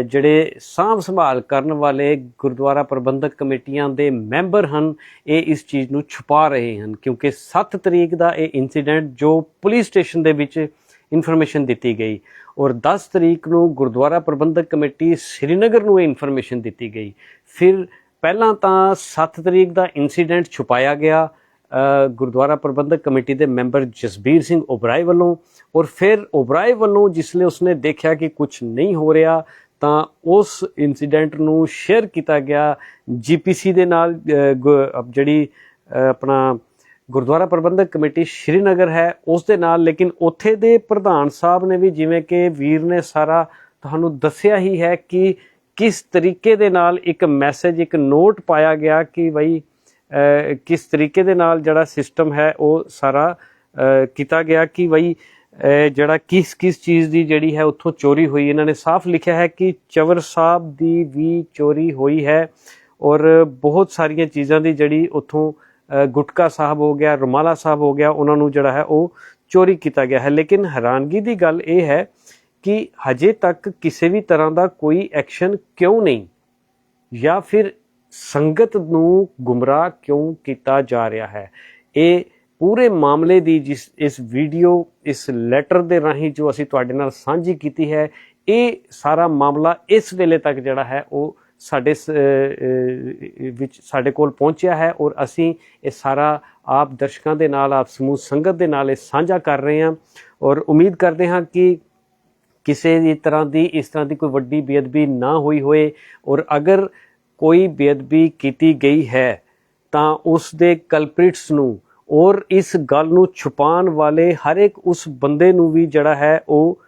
ਜਿਹੜੇ ਸਾਂਭ ਸੰਭਾਲ ਕਰਨ ਵਾਲੇ ਗੁਰਦੁਆਰਾ ਪ੍ਰਬੰਧਕ ਕਮੇਟੀਆਂ ਦੇ ਮੈਂਬਰ ਹਨ, ਇਹ ਇਸ ਚੀਜ਼ ਨੂੰ ਛੁਪਾ ਰਹੇ ਹਨ, ਕਿਉਂਕਿ 7 ਤਰੀਕ ਦਾ ਇਹ ਇਨਸੀਡੈਂਟ ਜੋ ਪੁਲਿਸ ਸਟੇਸ਼ਨ ਦੇ ਵਿੱਚ ਇਨਫੋਰਮੇਸ਼ਨ ਦਿੱਤੀ ਗਈ ਔਰ 10 ਤਰੀਕ ਨੂੰ ਗੁਰਦੁਆਰਾ ਪ੍ਰਬੰਧਕ ਕਮੇਟੀ ਸ੍ਰੀਨਗਰ ਨੂੰ ਇਹ ਇਨਫੋਰਮੇਸ਼ਨ ਦਿੱਤੀ ਗਈ। ਫਿਰ ਪਹਿਲਾਂ ਤਾਂ 7 ਤਰੀਕ ਦਾ ਇਨਸੀਡੈਂਟ ਛੁਪਾਇਆ ਗਿਆ ਗੁਰਦੁਆਰਾ ਪ੍ਰਬੰਧਕ ਕਮੇਟੀ ਦੇ ਮੈਂਬਰ ਜਸਬੀਰ ਸਿੰਘ ਓਬਰਾਏ ਵੱਲੋਂ ਔਰ ਫਿਰ ਓਬਰਾਏ ਵੱਲੋਂ ਜਿਸਲੇ ਉਸਨੇ ਦੇਖਿਆ ਕਿ ਕੁਝ ਨਹੀਂ ਹੋ ਰਿਹਾ, ਤਾਂ ਉਸ ਇਨਸੀਡੈਂਟ ਨੂੰ ਸ਼ੇਅਰ ਕੀਤਾ ਗਿਆ ਜੀਪੀਸੀ ਦੇ ਨਾਲ ਜਿਹੜੀ ਆਪਣਾ ਗੁਰਦੁਆਰਾ ਪ੍ਰਬੰਧਕ ਕਮੇਟੀ ਸ਼੍ਰੀਨਗਰ ਹੈ, ਉਸ ਦੇ ਨਾਲ। ਲੇਕਿਨ ਉੱਥੇ ਦੇ ਪ੍ਰਧਾਨ ਸਾਹਿਬ ਨੇ ਵੀ ਜਿਵੇਂ ਕਿ ਵੀਰ ਨੇ ਸਾਰਾ ਤੁਹਾਨੂੰ ਦੱਸਿਆ ਹੀ ਹੈ ਕਿ ਕਿਸ ਤਰੀਕੇ ਦੇ ਨਾਲ ਇੱਕ ਮੈਸੇਜ ਇੱਕ ਨੋਟ ਪਾਇਆ ਗਿਆ ਕਿ ਬਈ ਕਿਸ ਤਰੀਕੇ ਦੇ ਨਾਲ ਜਿਹੜਾ ਸਿਸਟਮ ਹੈ ਉਹ ਸਾਰਾ ਕੀਤਾ ਗਿਆ ਕਿ ਬਈ ਜਿਹੜਾ ਕਿਸ ਕਿਸ ਚੀਜ਼ ਦੀ ਜਿਹੜੀ ਹੈ ਉੱਥੋਂ ਚੋਰੀ ਹੋਈ। ਇਹਨਾਂ ਨੇ ਸਾਫ਼ ਲਿਖਿਆ ਹੈ ਕਿ ਚਵਰ ਸਾਹਿਬ ਦੀ ਵੀ ਚੋਰੀ ਹੋਈ ਹੈ ਔਰ ਬਹੁਤ ਸਾਰੀਆਂ ਚੀਜ਼ਾਂ ਦੀ ਜਿਹੜੀ ਉੱਥੋਂ ਗੁਟਕਾ ਸਾਹਿਬ ਹੋ ਗਿਆ, ਰੁਮਾਲਾ ਸਾਹਿਬ ਹੋ ਗਿਆ, ਉਹਨਾਂ ਨੂੰ ਜਿਹੜਾ ਹੈ ਉਹ ਚੋਰੀ ਕੀਤਾ ਗਿਆ ਹੈ। ਲੇਕਿਨ ਹੈਰਾਨਗੀ ਦੀ ਗੱਲ ਇਹ ਹੈ ਕਿ ਹਜੇ ਤੱਕ ਕਿਸੇ ਵੀ ਤਰ੍ਹਾਂ ਦਾ ਕੋਈ ਐਕਸ਼ਨ ਕਿਉਂ ਨਹੀਂ? ਜਾਂ ਫਿਰ ਸੰਗਤ ਨੂੰ ਗੁੰਮਰਾਹ ਕਿਉਂ ਕੀਤਾ ਜਾ ਰਿਹਾ ਹੈ? ਇਹ ਪੂਰੇ ਮਾਮਲੇ ਦੀ ਜਿਸ, ਇਸ ਵੀਡੀਓ, ਇਸ ਲੈਟਰ ਦੇ ਰਾਹੀਂ ਜੋ ਅਸੀਂ ਤੁਹਾਡੇ ਨਾਲ ਸਾਂਝੀ ਕੀਤੀ ਹੈ, ਇਹ ਸਾਰਾ ਮਾਮਲਾ ਇਸ ਵੇਲੇ ਤੱਕ ਜਿਹੜਾ ਹੈ ਉਹ ਸਾਡੇ ਸ- ਵਿੱਚ ਸਾਡੇ ਕੋਲ ਪਹੁੰਚਿਆ ਹੈ ਔਰ ਅਸੀਂ ਇਹ ਸਾਰਾ ਆਪ ਦਰਸ਼ਕਾਂ ਦੇ ਨਾਲ, ਆਪ ਸਮੂਹ ਸੰਗਤ ਦੇ ਨਾਲ ਇਹ ਸਾਂਝਾ ਕਰ ਰਹੇ ਹਾਂ ਔਰ ਉਮੀਦ ਕਰਦੇ ਹਾਂ ਕਿ ਕਿਸੇ ਵੀ ਤਰ੍ਹਾਂ ਦੀ, ਇਸ ਤਰ੍ਹਾਂ ਦੀ ਕੋਈ ਵੱਡੀ ਬੇਅਦਬੀ ਨਾ ਹੋਈ ਹੋਏ ਔਰ ਅਗਰ ਕੋਈ ਬੇਅਦਬੀ ਕੀਤੀ ਗਈ ਹੈ, ਤਾਂ ਉਸ ਦੇ ਕਲਪ੍ਰਿਟਸ ਨੂੰ ਔਰ ਇਸ ਗੱਲ ਨੂੰ ਛੁਪਾਉਣ ਵਾਲੇ ਹਰ ਇੱਕ ਉਸ ਬੰਦੇ ਨੂੰ ਵੀ ਜਿਹੜਾ ਹੈ ਉਹ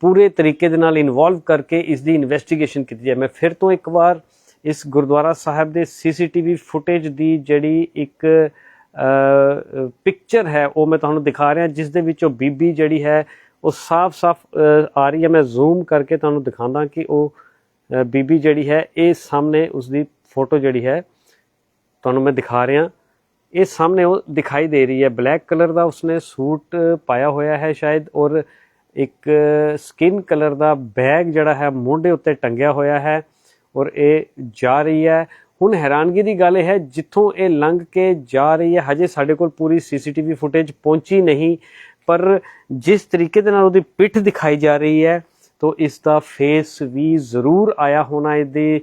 ਪੂਰੇ ਤਰੀਕੇ ਦੇ ਨਾਲ ਇਨਵੋਲਵ ਕਰਕੇ ਇਸ ਦੀ ਇਨਵੈਸਟੀਗੇਸ਼ਨ ਕੀਤੀ ਜਾਏ। ਮੈਂ ਫਿਰ ਤੋਂ ਇੱਕ ਵਾਰ ਇਸ ਗੁਰਦੁਆਰਾ ਸਾਹਿਬ ਦੇ ਸੀਸੀਟੀਵੀ ਫੁਟੇਜ ਦੀ ਜਿਹੜੀ ਇੱਕ ਪਿਕਚਰ ਹੈ, ਉਹ ਮੈਂ ਤੁਹਾਨੂੰ ਦਿਖਾ ਰਿਹਾ, ਜਿਸ ਦੇ ਵਿੱਚ ਉਹ ਬੀਬੀ ਜਿਹੜੀ ਹੈ, ਉਹ ਸਾਫ਼-ਸਾਫ਼ ਆ ਰਹੀ ਹੈ। ਮੈਂ ਜ਼ੂਮ ਕਰਕੇ ਤੁਹਾਨੂੰ ਦਿਖਾਉਂਦਾ ਕਿ ਉਹ ਬੀਬੀ ਜਿਹੜੀ ਹੈ, ਇਹ ਸਾਹਮਣੇ ਉਸ ਦੀ ਫੋਟੋ ਜਿਹੜੀ ਹੈ, ਤੁਹਾਨੂੰ ਮੈਂ ਦਿਖਾ ਰਿਹਾ। ਇਹ ਸਾਹਮਣੇ ਉਹ ਦਿਖਾਈ ਦੇ ਰਹੀ ਹੈ, ਬਲੈਕ ਕਲਰ ਦਾ ਉਸਨੇ ਸੂਟ ਪਾਇਆ ਹੋਇਆ ਹੈ ਸ਼ਾਇਦ ਔਰ ਇੱਕ ਸਕਿਨ ਕਲਰ ਦਾ ਬੈਗ ਜਿਹੜਾ ਹੈ, ਮੋਢੇ ਉੱਤੇ ਟੰਗਿਆ ਹੋਇਆ ਹੈ ਔਰ ਇਹ ਜਾ ਰਹੀ ਹੈ। ਹੁਣ ਹੈਰਾਨਗੀ ਦੀ ਗੱਲ ਇਹ ਹੈ, ਜਿੱਥੋਂ ਇਹ ਲੰਘ ਕੇ ਜਾ ਰਹੀ ਹੈ, ਹਜੇ ਸਾਡੇ ਕੋਲ ਪੂਰੀ ਸੀਸੀਟੀਵੀ ਫੁਟੇਜ ਪਹੁੰਚੀ ਨਹੀਂ, ਪਰ ਜਿਸ ਤਰੀਕੇ ਦੇ ਨਾਲ ਉਹਦੀ ਪਿੱਠ ਦਿਖਾਈ ਜਾ ਰਹੀ ਹੈ ਤੋ ਇਸ ਦਾ ਫੇਸ ਵੀ ਜ਼ਰੂਰ ਆਇਆ ਹੋਣਾ ਇਹਦੇ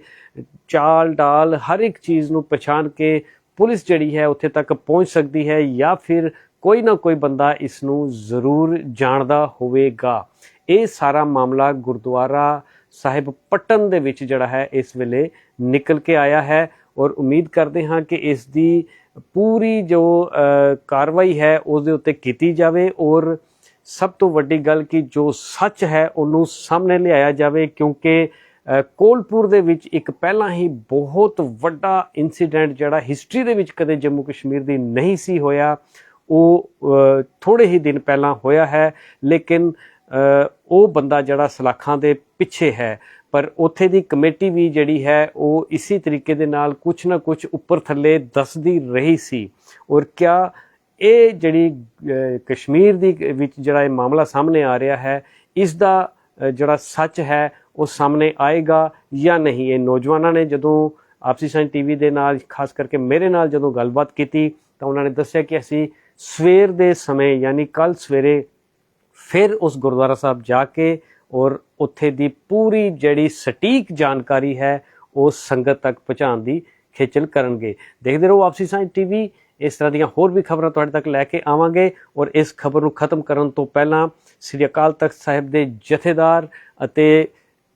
ਚਾਲ ਡਾਲ ਹਰ ਇੱਕ ਚੀਜ਼ ਨੂੰ ਪਛਾਣ ਕੇ ਪੁਲਿਸ ਜਿਹੜੀ ਹੈ ਉੱਥੇ ਤੱਕ ਪਹੁੰਚ ਸਕਦੀ ਹੈ ਜਾਂ ਫਿਰ ਕੋਈ ਨਾ ਕੋਈ ਬੰਦਾ ਇਸ ਨੂੰ ਜ਼ਰੂਰ ਜਾਣਦਾ ਹੋਵੇਗਾ। ਇਹ ਸਾਰਾ ਮਾਮਲਾ ਗੁਰਦੁਆਰਾ ਸਾਹਿਬ ਪਟਨ ਦੇ ਵਿੱਚ ਜਿਹੜਾ ਹੈ ਇਸ ਵੇਲੇ ਨਿਕਲ ਕੇ ਆਇਆ ਹੈ ਔਰ ਉਮੀਦ ਕਰਦੇ ਹਾਂ ਕਿ ਇਸ ਦੀ ਪੂਰੀ ਜੋ ਕਾਰਵਾਈ ਹੈ ਉਸ ਦੇ ਉੱਤੇ ਕੀਤੀ ਜਾਵੇ ਔਰ ਸਭ ਤੋਂ ਵੱਡੀ ਗੱਲ ਕਿ ਜੋ ਸੱਚ ਹੈ ਉਹਨੂੰ ਸਾਹਮਣੇ ਲਿਆਇਆ ਜਾਵੇ ਕਿਉਂਕਿ ਕੋਲਪੁਰ ਦੇ ਵਿੱਚ ਇੱਕ ਪਹਿਲਾਂ ਹੀ ਬਹੁਤ ਵੱਡਾ ਇਨਸੀਡੈਂਟ ਜਿਹੜਾ ਹਿਸਟਰੀ ਦੇ ਵਿੱਚ ਕਦੇ ਜੰਮੂ ਕਸ਼ਮੀਰ ਦੀ ਨਹੀਂ ਸੀ ਹੋਇਆ ਉਹ ਅ, ਥੋੜੇ ਹੀ ਦਿਨ ਪਹਿਲਾਂ ਹੋਇਆ ਹੈ ਲੇਕਿਨ ਉਹ ਬੰਦਾ ਜਿਹੜਾ ਸਲਾਖਾਂ ਦੇ ਪਿੱਛੇ ਹੈ ਪਰ ਉੱਥੇ ਦੀ ਕਮੇਟੀ ਵੀ ਜਿਹੜੀ ਹੈ ਉਹ ਇਸੇ ਤਰੀਕੇ ਦੇ ਨਾਲ ਕੁਝ ਨਾ ਕੁਝ ਉੱਪਰ ਥੱਲੇ ਦੱਸਦੀ ਰਹੀ ਸੀ। ਔਰ ਕਿਆ ਇਹ ਜਿਹੜੀ ਕਸ਼ਮੀਰ ਦੀ ਵਿੱਚ ਜਿਹੜਾ ਇਹ ਮਾਮਲਾ ਸਾਹਮਣੇ ਆ ਰਿਹਾ ਹੈ, ਇਸ ਦਾ ਜਿਹੜਾ ਸੱਚ ਹੈ, ਉਹ ਸਾਹਮਣੇ ਆਏਗਾ ਜਾਂ ਨਹੀਂ? ਇਹ ਨੌਜਵਾਨਾਂ ਨੇ ਜਦੋਂ ਆਪਸੀ ਸਾਂਝ ਟੀਵੀ ਦੇ ਨਾਲ, ਖਾਸ ਕਰਕੇ ਮੇਰੇ ਨਾਲ ਜਦੋਂ ਗੱਲਬਾਤ ਕੀਤੀ, ਤਾਂ ਉਹਨਾਂ ਨੇ ਦੱਸਿਆ ਕਿ ਅਸੀਂ ਸਵੇਰ ਦੇ ਸਮੇਂ, ਯਾਨੀ ਕੱਲ ਸਵੇਰੇ ਫਿਰ ਉਸ ਗੁਰਦੁਆਰਾ ਸਾਹਿਬ ਜਾ ਕੇ ਔਰ ਉੱਥੇ ਦੀ ਪੂਰੀ ਜਿਹੜੀ ਸਟੀਕ ਜਾਣਕਾਰੀ ਹੈ, ਉਹ ਸੰਗਤ ਤੱਕ ਪਹੁੰਚਾਉਣ ਦੀ ਖੇਚਲ ਕਰਨਗੇ। ਦੇਖਦੇ ਰਹੋ ਆਪਸੀ ਸਾਂਝ ਟੀਵੀ ਇਸ ਤਰ੍ਹਾਂ ਦੀਆਂ ਹੋਰ ਵੀ ਖਬਰਾਂ ਤੁਹਾਡੇ ਤੱਕ ਲੈ ਕੇ ਆਵਾਂਗੇ ਔਰ ਇਸ ਖਬਰ ਨੂੰ ਖਤਮ ਕਰਨ ਤੋਂ ਪਹਿਲਾਂ ਸ੍ਰੀ ਅਕਾਲ ਤਖਤ ਸਾਹਿਬ ਦੇ ਜਥੇਦਾਰ ਅਤੇ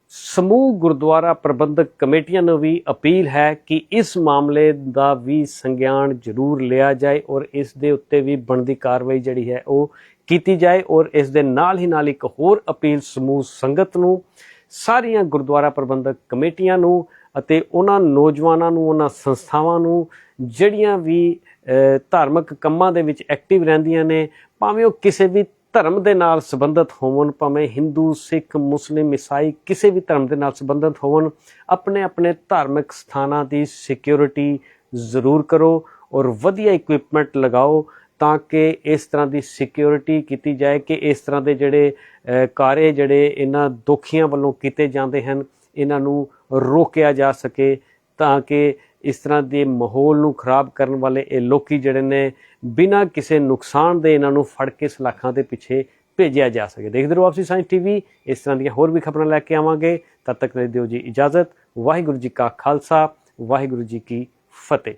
ਸਮੂਹ ਗੁਰਦੁਆਰਾ ਪ੍ਰਬੰਧਕ ਕਮੇਟੀਆਂ ਨੂੰ ਵੀ ਅਪੀਲ ਹੈ ਕਿ ਇਸ ਮਾਮਲੇ ਦਾ ਵੀ ਸੰਗਿਆਨ ਜ਼ਰੂਰ ਲਿਆ ਜਾਏ ਔਰ ਇਸ ਦੇ ਉੱਤੇ ਵੀ ਬਣਦੀ ਕਾਰਵਾਈ ਜਿਹੜੀ ਹੈ ਉਹ ਕੀਤੀ ਜਾਏ ਔਰ ਇਸ ਦੇ ਨਾਲ ਹੀ ਨਾਲ ਇੱਕ ਹੋਰ ਅਪੀਲ ਸਮੂਹ ਸੰਗਤ ਨੂੰ, ਸਾਰੀਆਂ ਗੁਰਦੁਆਰਾ ਪ੍ਰਬੰਧਕ ਕਮੇਟੀਆਂ ਨੂੰ ਅਤੇ ਉਹਨਾਂ ਨੌਜਵਾਨਾਂ ਨੂੰ, ਉਹਨਾਂ ਸੰਸਥਾਵਾਂ ਨੂੰ, ਜਿਹੜੀਆਂ ਵੀ ਧਾਰਮਿਕ ਕੰਮਾਂ ਦੇ ਵਿੱਚ ਐਕਟਿਵ ਰਹਿੰਦੀਆਂ ਨੇ, ਭਾਵੇਂ ਉਹ ਕਿਸੇ ਵੀ ਧਰਮ ਦੇ ਨਾਲ ਸੰਬੰਧਿਤ ਹੋਵਣ, ਭਾਵੇਂ ਹਿੰਦੂ ਸਿੱਖ ਮੁਸਲਿਮ ਈਸਾਈ ਕਿਸੇ ਵੀ ਧਰਮ ਦੇ ਨਾਲ ਸੰਬੰਧਿਤ ਹੋਵਣ, ਆਪਣੇ ਆਪਣੇ ਧਾਰਮਿਕ ਸਥਾਨਾਂ ਦੀ ਸਿਕਿਉਰਿਟੀ ਜ਼ਰੂਰ ਕਰੋ ਔਰ ਵਧੀਆ ਇਕਵਿਪਮੈਂਟ ਲਗਾਓ ਤਾਂ ਕਿ ਇਸ ਤਰ੍ਹਾਂ ਦੀ ਸਿਕਿਉਰਿਟੀ ਕੀਤੀ ਜਾਏ ਕਿ ਇਸ ਤਰ੍ਹਾਂ ਦੇ ਜਿਹੜੇ ਕਾਰੇ ਜਿਹੜੇ ਇਹਨਾਂ ਦੁਖੀਆਂ ਵੱਲੋਂ ਕੀਤੇ ਜਾਂਦੇ ਹਨ, ਇਹਨਾਂ ਨੂੰ ਰੋਕਿਆ ਜਾ ਸਕੇ ਤਾਂ ਕਿ ਇਸ ਤਰ੍ਹਾਂ ਦੇ ਮਾਹੌਲ ਨੂੰ ਖਰਾਬ ਕਰਨ ਵਾਲੇ ਇਹ ਲੋਕੀ ਜਿਹੜੇ ਨੇ, ਬਿਨਾਂ ਕਿਸੇ ਨੁਕਸਾਨ ਦੇ ਇਹਨਾਂ ਨੂੰ ਫੜ ਕੇ ਸਲਾਖਾਂ ਦੇ ਪਿੱਛੇ ਭੇਜਿਆ ਜਾ ਸਕੇ। ਦੇਖਦੇ ਰਹੋ ਆਪਸੀ ਸਾਇੰਸ ਟੀਵੀ, ਇਸ ਤਰ੍ਹਾਂ ਦੀਆਂ ਹੋਰ ਵੀ ਖਬਰਾਂ ਲੈ ਕੇ ਆਵਾਂਗੇ। ਤਦ ਤੱਕ ਲਈ ਦਿਓ ਜੀ ਇਜਾਜ਼ਤ। ਵਾਹਿਗੁਰੂ ਜੀ ਕਾ ਖਾਲਸਾ, ਵਾਹਿਗੁਰੂ ਜੀ ਕੀ ਫਤਿਹ।